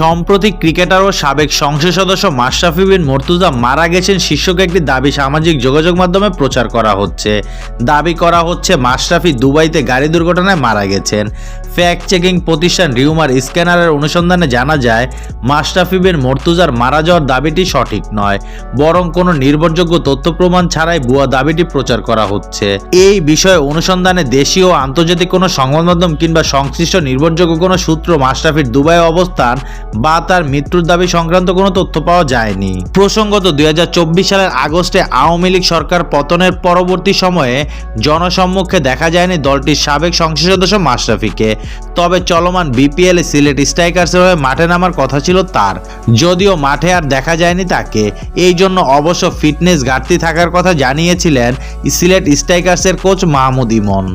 সম্প্রতি ক্রিকেটার ও সাবেক সংসদ সদস্য মাশরাফি বিন মর্তুজা মারা গেছেন শীর্ষক একটি দাবি সামাজিক যোগাযোগ মাধ্যমে প্রচার করা হচ্ছে। দাবি করা হচ্ছে মাশরাফি দুবাইতে গাড়ি দুর্ঘটনায় মারা গেছেন। ফ্যাক্ট চেকিং প্রতিষ্ঠান রিউমার স্ক্যানারের অনুসন্ধানে জানা যায় মাশরাফি বিন মর্তুজার মারা যাওয়ার দাবিটি সঠিক নয়, বরং কোনো নির্ভরযোগ্য তথ্য প্রমাণ ছাড়াই ভুয়া দাবিটি প্রচার করা হচ্ছে। এই বিষয়ে অনুসন্ধানে দেশীয় আন্তর্জাতিক কোনো সংবাদ মাধ্যম কিংবা সংশ্লিষ্ট নির্ভরযোগ্য কোনো সূত্র মাশরাফির দুবাই অবস্থান বা তার মৃত্যুর দাবি সংক্রান্ত কোনো তথ্য পাওয়া যায়নি। প্রসঙ্গত দুই হাজার চব্বিশ সালের আগস্টে আওয়ামী লীগ সরকার পতনের পরবর্তী সময়ে জনসম্মুখে দেখা যায়নি দলটির সাবেক সংসদ সদস্য মাশরাফিকে। তবে চলমান বিপিএল সিলেট স্ট্রাইকার্সের হয়ে মাঠে নামার কথা ছিল তার। যদিও মাঠে আর দেখা যায়নি তাকে। এই জন্য অবশ্য ফিটনেস ঘাটতি থাকার কথা জানিয়েছিলেন সিলেট স্ট্রাইকার্সের কোচ মাহমুদ ইমন।